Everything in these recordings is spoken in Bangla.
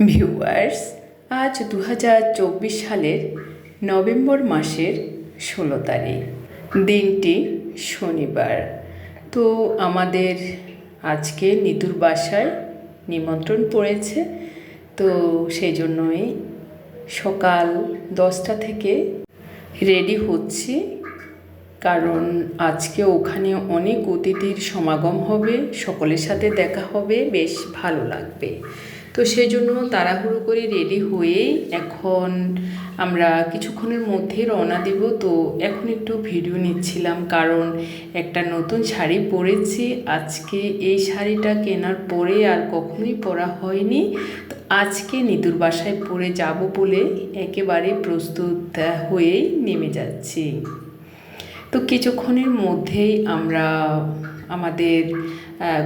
ভিউয়ার্স, আজ দু হাজার চব্বিশ সালের নভেম্বর মাসের ষোলো তারিখ। দিনটি শনিবার। তো আমাদের আজকে নিতুর বাসায় নিমন্ত্রণ পড়েছে। তো সেই জন্যই সকাল দশটা থেকে রেডি হচ্ছি। কারণ আজকে ওখানে অনেক অতিথির সমাগম হবে। সকলের সাথে দেখা হবে। বেশ ভালো লাগবে। তো সেই জন্য তাড়াহুড়ো করে রেডি হয়েই এখন আমরা কিছুক্ষণের মধ্যে রওনা দিব। তো এখন একটু ভিডিও নিচ্ছিলাম কারণ একটা নতুন শাড়ি পরেছি। আজকে এই শাড়িটা কেনার পরে আর কখনোই পরা হয়নি। তো আজকে নিতুর বাসায় পরে যাব বলে একেবারে প্রস্তুত হয়েই নেমে যাচ্ছি। তো কিছুক্ষণের মধ্যেই আমরা আমাদের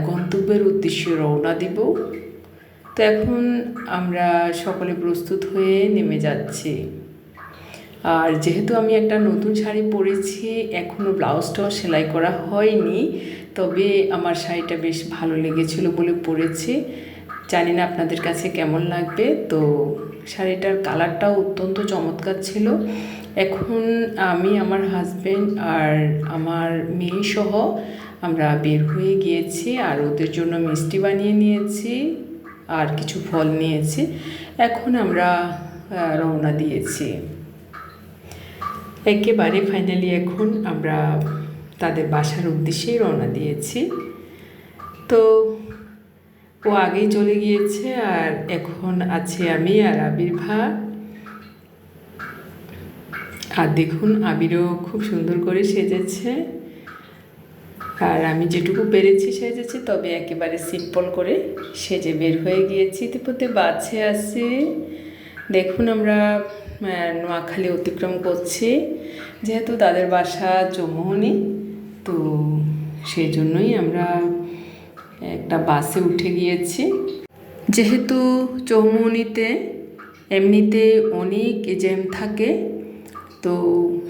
গন্তব্যের উদ্দেশ্যে রওনা দিব। তো এখন আমরা সকলে প্রস্তুত হয়ে নেমে যাচ্ছি। আর যেহেতু আমি একটা নতুন শাড়ি পরেছি এখনও ব্লাউজটাও সেলাই করা হয়নি, তবে আমার শাড়িটা বেশ ভালো লেগেছিল বলে পরেছি। জানি না আপনাদের কাছে কেমন লাগবে, তো শাড়িটার কালারটাও অত্যন্ত চমৎকার ছিল। এখন আমি, আমার হাজবেন্ড আর আমার মেয়ে সহ আমরা বের হয়ে গিয়েছি আর ওদের জন্য মিষ্টি বানিয়ে নিয়েছি। আর কিছু ফল নিয়েছি। এখন আমরা রওনা দিয়েছি। একেবারে ফাইনালি এখন আমরা তাদের বাসার উদ্দেশ্যেই রওনা দিয়েছি। তো, ও আগেই চলে গিয়েছে আর এখন আছে আমি আর আবির্ভাব আর দেখুন, আবিরও খুব সুন্দর করে সেজেছে। আর আমি যেটুকু পেরেছি সেজেছি, তবে একেবারে সিম্পল করে সেজে বের হয়ে গিয়েছি। ইতিমধ্যে বাছে আসে দেখুন আমরা নোয়াখালী অতিক্রম করছি। যেহেতু তাদের বাসা চৌমোহনী তো সেই জন্যই আমরা একটা বাসে উঠে গিয়েছি। যেহেতু চৌমুহনীতে এমনিতে অনেক জ্যাম থাকে, তো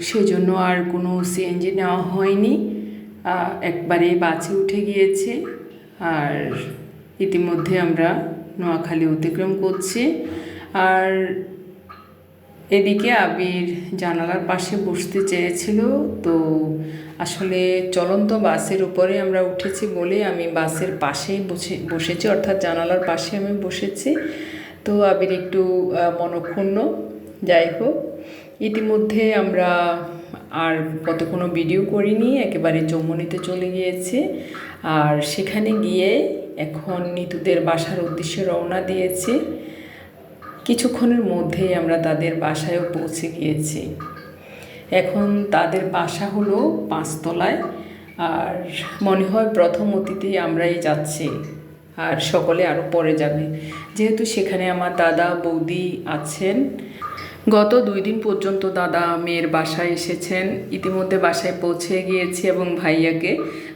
সেজন্য আর কোনো সিএনজি নেওয়া হয়নি। একবারে বাসে উঠে গিয়েছি। আর ইতিমধ্যে আমরা নোয়াখালী অতিক্রম করছি। আর এদিকে আবির জানালার পাশে বসতে চেয়েছিল। তো আসলে চলন্ত বাসের উপরে আমরা উঠেছি বলে আমি বাসের পাশেই বসে, বসেছি, অর্থাৎ জানালার পাশে আমি বসেছি। তো আবির একটু মনক্ষুণ্ণ। যাই হোক, ইতিমধ্যে আমরা আর কত কোনো ভিডিও করিনি, একেবারে চৌমনিতে চলে গিয়েছি। আর সেখানে গিয়ে এখন নিতুদের বাসার উদ্দেশ্যে রওনা দিয়েছি। কিছুক্ষণের মধ্যেই আমরা তাদের বাসায়ও পৌঁছে গিয়েছি। এখন তাদের বাসা হলো পাঁচতলায়, আর মনে হয় প্রথম অতিথি আমরাই যাচ্ছি, আর সকলে আরও পরে যাবে। যেহেতু সেখানে আমার দাদা, বৌদি আছেন গত দুই দিন পর্যন্ত দাদা মেয়ের বাসায় এসেছেন। ইতিমধ্যে বাসায় পৌঁছে গিয়েছি এবং ভাইয়াকে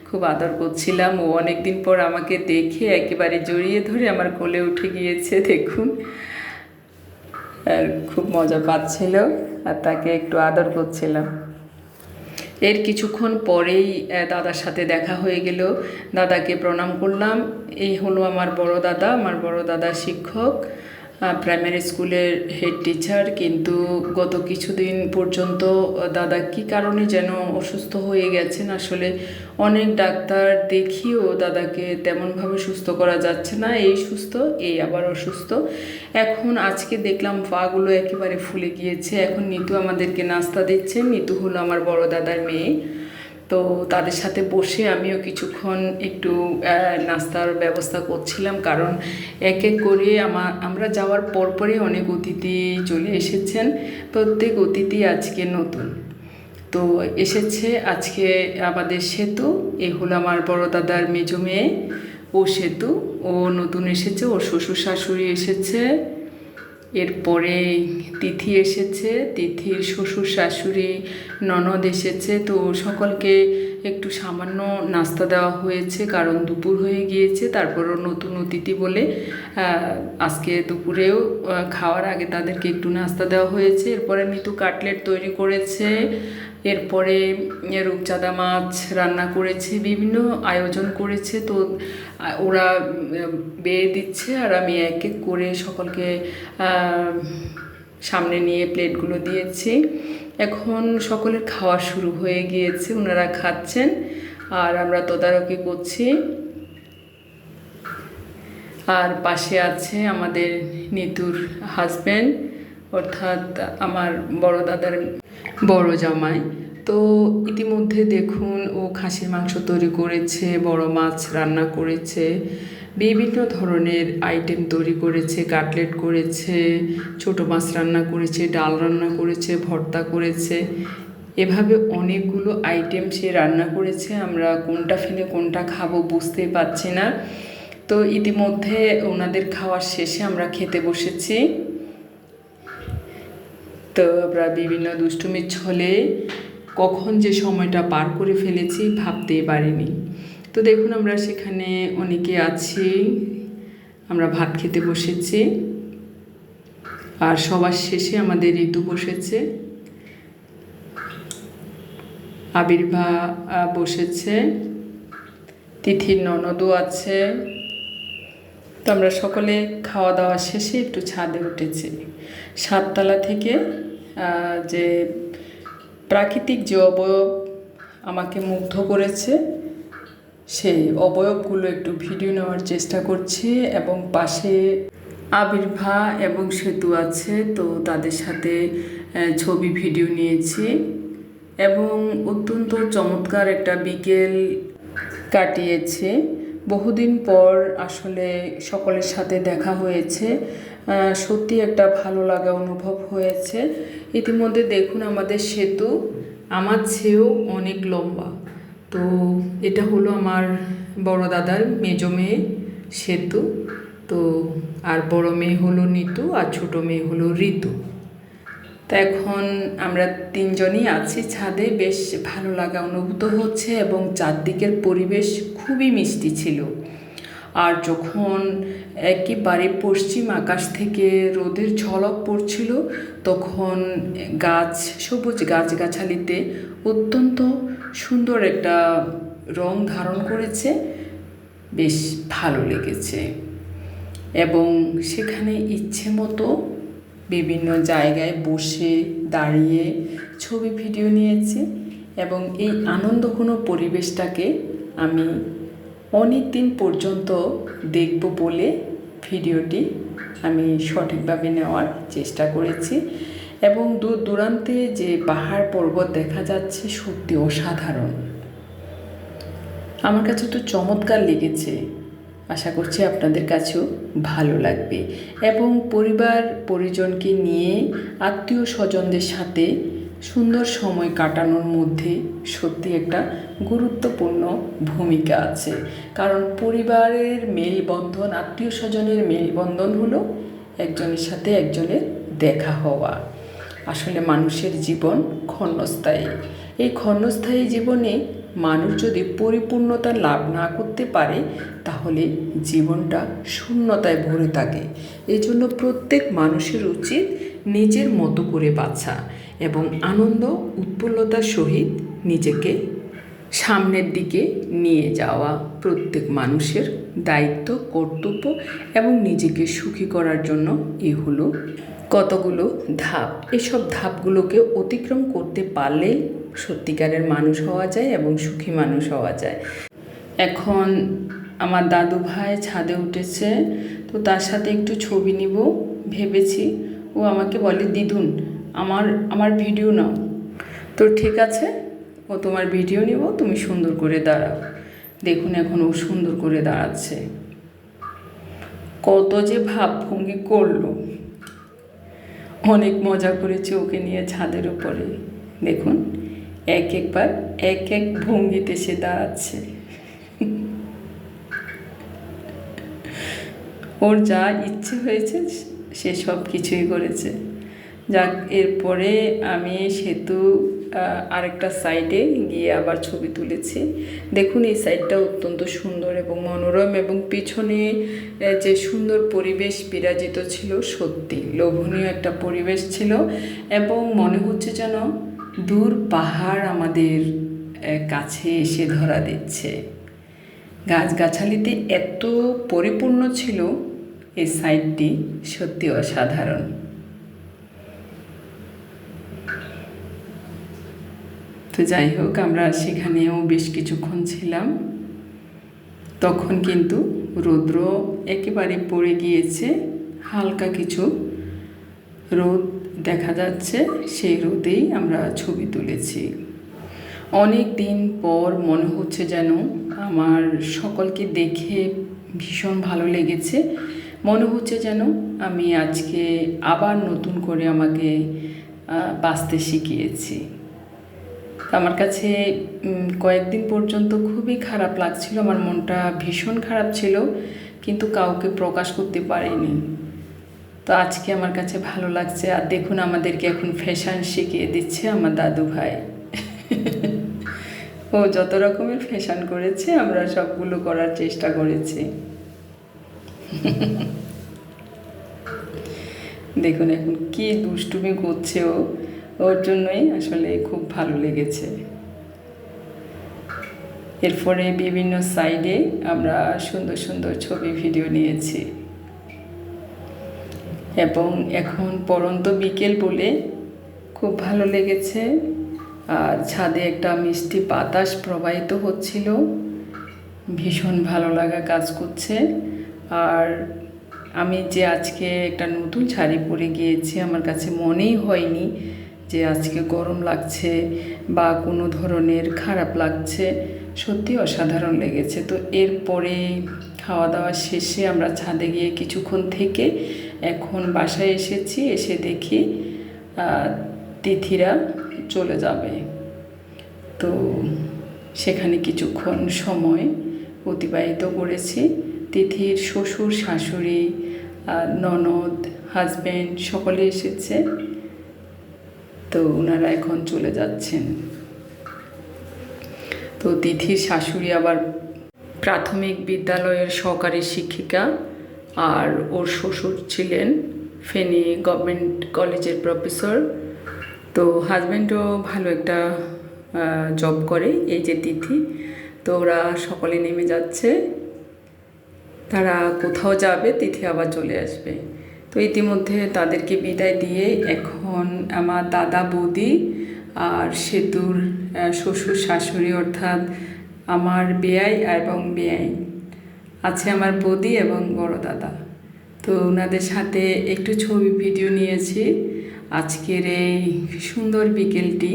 খুব আদর করছিলাম। ও অনেক দিন পর আমাকে দেখে একেবারে জড়িয়ে ধরে আমার কোলে উঠে গিয়েছে, দেখুন। আর খুব মজা পাচ্ছিল আর তাকে একটু আদর করছিলাম। এর কিছুক্ষণ পরেই দাদার সাথে দেখা হয়ে গেল। দাদাকে প্রণাম করলাম। এই হলো আমার বড় দাদা। আমার বড় দাদা শিক্ষক। প্রাইমারি স্কুলের হেড টিচার কিন্তু গত কিছুদিন পর্যন্ত দাদা কি কারণে যেন অসুস্থ হয়ে গেছেন? আসলে অনেক ডাক্তার দেখিও দাদাকে তেমনভাবে সুস্থ করা যাচ্ছে না। এই সুস্থ, এই আবার অসুস্থ। এখন আজকে দেখলাম পাগুলো একেবারে ফুলে গিয়েছে। এখন নিতু আমাদেরকে নাস্তা দিচ্ছে। নিতু হলো আমার বড় দাদার মেয়ে। তো তাদের সাথে বসে আমিও কিছুক্ষণ একটু নাস্তার ব্যবস্থা করছিলাম। কারণ এক এক করে আমার আমরা যাওয়ার পরপরই অনেক অতিথি চলে এসেছেন। প্রত্যেক অতিথি আজকে নতুন। তো এসেছে আজকে আমাদের সেতু। এ হলো আমার বড় দাদার মেজো মেয়ে। ও সেতু। ও নতুন এসেছে। ওর শ্বশুর শাশুড়ি এসেছে। এরপরে তিথি এসেছে, তিথির শ্বশুর, শাশুড়ি, ননদ এসেছে। তো সকলকে একটু সামান্য নাস্তা দেওয়া হয়েছে, কারণ দুপুর হয়ে গিয়েছে। তারপরও নতুন অতিথি বলে আজকে দুপুরেও খাওয়ার আগে তাদেরকে একটু নাস্তা দেওয়া হয়েছে। এরপরে মিতু কাটলেট তৈরি করেছে। এরপরে রূপচাঁদা মাছ রান্না করেছে, বিভিন্ন আয়োজন করেছে। তো ওরা বেয়ে দিচ্ছে আর আমি এক এক করে সকলকে সামনে নিয়ে প্লেটগুলো দিয়েছি। এখন সকলের খাওয়া শুরু হয়ে গিয়েছে, ওনারা খাচ্ছেন আর আমরা তদারকি করছি। আর পাশে আছে আমাদের নিতুর হাজব্যান্ড অর্থাৎ আমার বড় দাদার বড় জামাই। তো ইতিমধ্যে দেখুন ও খাসির মাংস তৈরি করেছে, বড় মাছ রান্না করেছে, বিভিন্ন ধরনের আইটেম তৈরি করেছে কাটলেট করেছে, ছোট মাছ রান্না করেছে, ডাল রান্না করেছে, ভর্তা করেছে। এভাবে অনেকগুলো আইটেম সে রান্না করেছে। আমরা কোনটা ফেলে কোনটা খাব বুঝতেই পারছি না। তো ইতিমধ্যে ওনাদের খাওয়ার শেষে আমরা খেতে বসেছি। তো আমরা বিভিন্ন দুষ্টুমির ছলে কখন যে সময়টা পার করে ফেলেছি ভাবতেই পারিনি। তো দেখুন আমরা সেখানে অনেকে আছি, আমরা ভাত খেতে বসেছি, আর সবার শেষে আমাদের ঋতু বসেছে। আবির্ভা বসেছে। তিথির ননদও আছে। তো আমরা সকলে খাওয়া দাওয়া শেষে একটু ছাদে উঠেছি। সাততলা থেকে যে প্রাকৃতিক যে অবয়ব আমাকে মুগ্ধ করেছে, সেই অবয়বগুলো একটু ভিডিও নেওয়ার চেষ্টা করছি এবং পাশে আবির্ভা এবং সেতু আছে, তো তাদের সাথে ছবি ভিডিও নিয়েছি এবং অত্যন্ত চমৎকার একটা বিকেল কাটিয়েছে। বহুদিন পর আসলে সকলের সাথে দেখা হয়েছে। সত্যি একটা ভালো লাগা অনুভব হয়েছে। ইতিমধ্যে দেখুন আমাদের সেতু, আমার চেয়েও অনেক লম্বা। তো এটা হলো আমার বড় দাদার মেজো মেয়ে সেতু। তো আর বড় মেয়ে হলো নিতু আর ছোট মেয়ে হলো ঋতু। তো এখন আমরা তিনজনই আছি। ছাদে বেশ ভালো লাগা অনুভূত হচ্ছে এবং চারদিকের পরিবেশ খুবই মিষ্টি ছিল। আর যখন একেবারে পশ্চিম আকাশ থেকে রোদের ঝলক পড়ছিল, তখন গাছ, সবুজ গাছগাছালিতে অত্যন্ত সুন্দর একটা রং ধারণ করেছে। বেশ ভালো লেগেছে। এবং সেখানে ইচ্ছে মতো বিভিন্ন জায়গায় বসে দাঁড়িয়ে ছবি, ভিডিও নিয়েছি এবং এই আনন্দঘন পরিবেশটাকে আমি অনেক দিন পর্যন্ত দেখব বলে ভিডিওটি আমি সঠিকভাবে নেওয়ার চেষ্টা করেছি এবং দূর দূরান্তে যে পাহাড় পর্বত দেখা যাচ্ছে সত্যি অসাধারণ। আমার কাছে তো চমৎকার লেগেছে। আশা করছি আপনাদের কাছেও ভালো লাগবে। এবং পরিবার, পরিজনকে নিয়ে আত্মীয় স্বজনদের সাথে সুন্দর সময় কাটানোর মধ্যে সত্যি একটা গুরুত্বপূর্ণ ভূমিকা আছে। কারণ পরিবারের মেলবন্ধন আত্মীয় স্বজনের মেলবন্ধন হলো একজনের সাথে একজনের দেখা হওয়া। আসলে মানুষের জীবন ক্ষণস্থায়ী। এই ক্ষণস্থায়ী জীবনে মানুষ যদি পরিপূর্ণতা লাভ না করতে পারে, তাহলে জীবনটা শূন্যতায় ভরে থাকে। এই জন্য প্রত্যেক মানুষের উচিত নিজের মতো করে বাছা এবং আনন্দ, উৎফুল্লতার সহিত নিজেকে সামনের দিকে নিয়ে যাওয়া প্রত্যেক মানুষের দায়িত্ব, কর্তব্য এবং নিজেকে সুখী করার জন্য এই হলো কতগুলো ধাপ। এসব ধাপগুলোকে অতিক্রম করতে পারলে সত্যিকারের মানুষ হওয়া যায় এবং সুখী মানুষ হওয়া যায়। এখন আমার দাদু ভাই ছাদে উঠেছে, তো তার সাথে একটু ছবি নিব, ভেবেছি। ও আমাকে বলে, দিদুন, আমার আমার ভিডিও নাও। তো ঠিক আছে, ও তোমার ভিডিও নিব, তুমি সুন্দর করে দাঁড়াও। দেখুন এখন ও সুন্দর করে দাঁড়াচ্ছে। কত যে ভাবভঙ্গি করল। অনেক মজা করেছে ওকে নিয়ে ছাদের উপরে। দেখুন এক একবার এক এক ভঙ্গিতে সে দাঁড়াচ্ছে। ওর যা ইচ্ছে হয়েছে, সে সব কিছুই করেছে। যাক, এরপরে আমি সেতু আরেকটা সাইডে গিয়ে আবার ছবি তুলেছি। দেখুন, এই সাইডটা অত্যন্ত সুন্দর এবং মনোরম এবং পিছনে যে সুন্দর পরিবেশ বিরাজিত ছিল, সত্যি লোভনীয় একটা পরিবেশ ছিল এবং মনে হচ্ছে যেন দূর পাহাড় আমাদের কাছে এসে ধরা দিচ্ছে। গাছগাছালিতে এত পরিপূর্ণ ছিল এই সাইডটি সত্যি অসাধারণ। তো যাই হোক, আমরা সেখানেও বেশ কিছুক্ষণ ছিলাম। তখন কিন্তু রৌদ্র একেবারে পড়ে গিয়েছে, হালকা কিছু রোদ দেখা যাচ্ছে, সেই রোদেই আমরা ছবি তুলেছি। অনেক দিন পর মনে হচ্ছে যেন আমার সকলকে দেখে ভীষণ ভালো লেগেছে। মনে হচ্ছে যেন আমি আজকে আবার নতুন করে আমাকে বাঁচতে শিখিয়েছি। আমার কাছে কয়েকদিন পর্যন্ত খুবই খারাপ লাগছিল, আমার মনটা ভীষণ খারাপ ছিল, কিন্তু কাউকে প্রকাশ করতে পারিনি। তো আজকে আমার কাছে ভালো লাগছে। আর দেখুন আমাদেরকে এখন ফ্যাশন শিখিয়ে দিচ্ছে আমার দাদু ভাই। ও যত রকমের ফ্যাশন করেছে, আমরা সবগুলো করার চেষ্টা করেছি। দেখুন এখন কি দুষ্টুমি করছে ও। ওর জন্যই আসলে খুব ভালো লেগেছে। এরপরে বিভিন্ন সাইডে আমরা সুন্দর সুন্দর ছবি ভিডিও নিয়েছি। এবং এখন পরন্ত বিকেল বলে খুব ভালো লেগেছে। আর ছাদে একটা মিষ্টি বাতাস প্রবাহিত হচ্ছিল। ভীষণ ভালো লাগা কাজ করছে। আর আমি যে আজকে একটা নতুন শাড়ি পরে গিয়েছি, আমার কাছে মনেই হয়নি যে আজকে গরম লাগছে বা কোনো ধরনের খারাপ লাগছে। সত্যি অসাধারণ লেগেছে। তো এরপরে খাওয়া দাওয়া শেষে আমরা ছাদে গিয়ে কিছুক্ষণ থেকে এখন বাসায় এসেছি, এসে দেখি তিথিরা চলে যাবে। তো সেখানে কিছুক্ষণ সময় অতিবাহিত করেছি। তিথির শ্বশুর, শাশুড়ি ননদ হাজব্যান্ড সকলে এসেছে। তো ওনারা এখন চলে যাচ্ছেন। তো তিথির শাশুড়ি আবার প্রাথমিক বিদ্যালয়ের সহকারী শিক্ষিকা। আর ওর শ্বশুর ছিলেন ফেনী গভর্নমেন্ট কলেজের প্রফেসর। তো হাজব্যান্ডও ভালো একটা জব করে, এই যে তিথি তো ওরা সকলে নেমে যাচ্ছে। তারা কোথাও যাবে তিথি আবার চলে আসবে। তো ইতিমধ্যে তাদেরকে বিদায় দিয়ে এখন আমার দাদা বৌদি আর সেতুর শ্বশুর শাশুড়ি অর্থাৎ আমার বেয়াই এবং বেয়াই আছে আমার বৌদি এবং বড় দাদা। তো ওনাদের সাথে একটু ছবি, ভিডিও নিয়েছি। আজকের এই সুন্দর বিকেলটি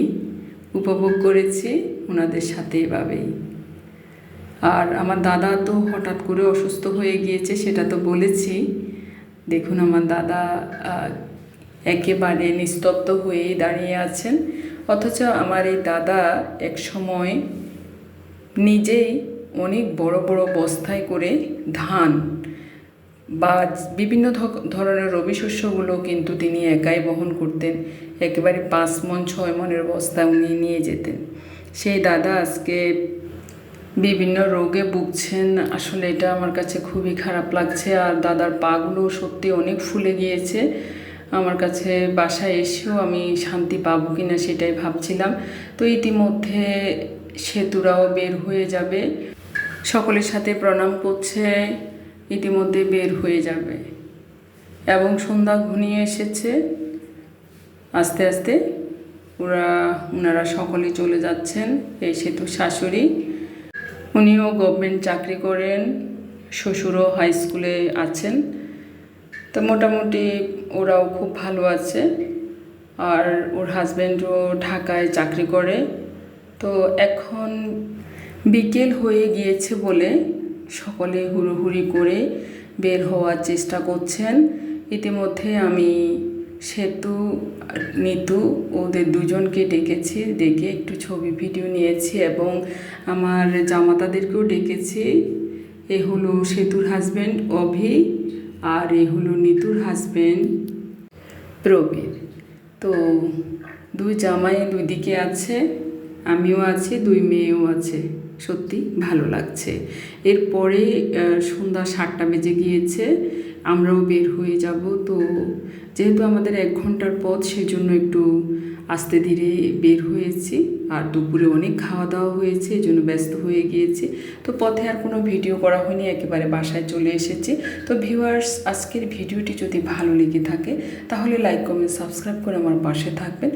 উপভোগ করেছি ওনাদের সাথে এভাবেই। আর আমার দাদা তো হঠাৎ করে অসুস্থ হয়ে গিয়েছে, সেটা তো বলেছি। দেখুন আমার দাদা একেবারে নিস্তব্ধ হয়েই দাঁড়িয়ে আছেন। অথচ আমার এই দাদা এক সময় নিজেই অনেক বড় বড় বস্তায় করে ধান বা বিভিন্ন ধরনের রবি শস্যগুলো কিন্তু তিনি একাই বহন করতেন। একেবারে পাঁচ মন, ছয় মনের বস্তা উনি নিয়ে যেতেন। সেই দাদা আজকে বিভিন্ন রোগে ভুগছেন। আসলে এটা আমার কাছে খুবই খারাপ লাগছে। আর দাদার পাগুলো সত্যি অনেক ফুলে গিয়েছে। আমার কাছে বাসায় এসেও আমি শান্তি পাবো কিনা সেটাই ভাবছিলাম। তো ইতিমধ্যে সেতুরাও বের হয়ে যাবে। সকলের সাথে প্রণাম করছে, ইতিমধ্যে বের হয়ে যাবে। এবং সন্ধ্যা ঘনিয়ে এসেছে। আস্তে আস্তে ওরা ওনারা সকলে চলে যাচ্ছেন, এই সেতু শাশুড়ি। উনিও গভর্নমেন্ট চাকরি করেন, শ্বশুরও হাই স্কুলে আছেন। তো মোটামুটি ওরাও খুব ভালো আছে। আর ওর হাজব্যান্ডও ঢাকায় চাকরি করে। তো এখন বিকেল হয়ে গিয়েছে বলে সকলে হুড়োহুড়ি করে বের হওয়ার চেষ্টা করছেন। ইতিমধ্যে আমি সেতু, নিতু ওদের দুজনকে ডেকেছি, ডেকে একটু ছবি, ভিডিও নিয়েছি এবং আমার জামাতাদেরকেও ডেকেছি। এ হলো সেতুর হাজব্যান্ড অভি আর এ হলো নিতুর হাজব্যান্ড প্রবীর। তো দুই জামাই দুই দিকে আছে, আমিও আছি, দুই মেয়েও আছে। সত্যি ভালো লাগছে। এরপরে সন্ধ্যা সাতটা বেজে গিয়েছে, আমরাও বের হয়ে যাব। তো যেহেতু আমাদের এক ঘণ্টার পথ, সেজন্য একটু আস্তে ধীরে বের হয়েছি আর দুপুরে অনেক খাওয়া দাওয়া হয়েছে, এই জন্য ব্যস্ত হয়ে গিয়েছি। তো পথে আর কোনো ভিডিও করা হয়নি, একেবারে বাসায় চলে এসেছি। তো ভিউয়ার্স, আজকের ভিডিওটি যদি ভালো লেগে থাকে, তাহলে লাইক, কমেন্ট, সাবস্ক্রাইব করে আমার পাশে থাকবেন।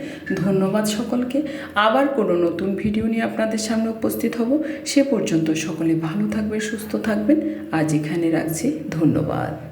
ধন্যবাদ সকলকে। আবার কোনো নতুন ভিডিও নিয়ে আপনাদের সামনে উপস্থিত হব। সে পর্যন্ত সকলে ভালো থাকবেন, সুস্থ থাকবেন। আজ এখানে রাখছি। ধন্যবাদ।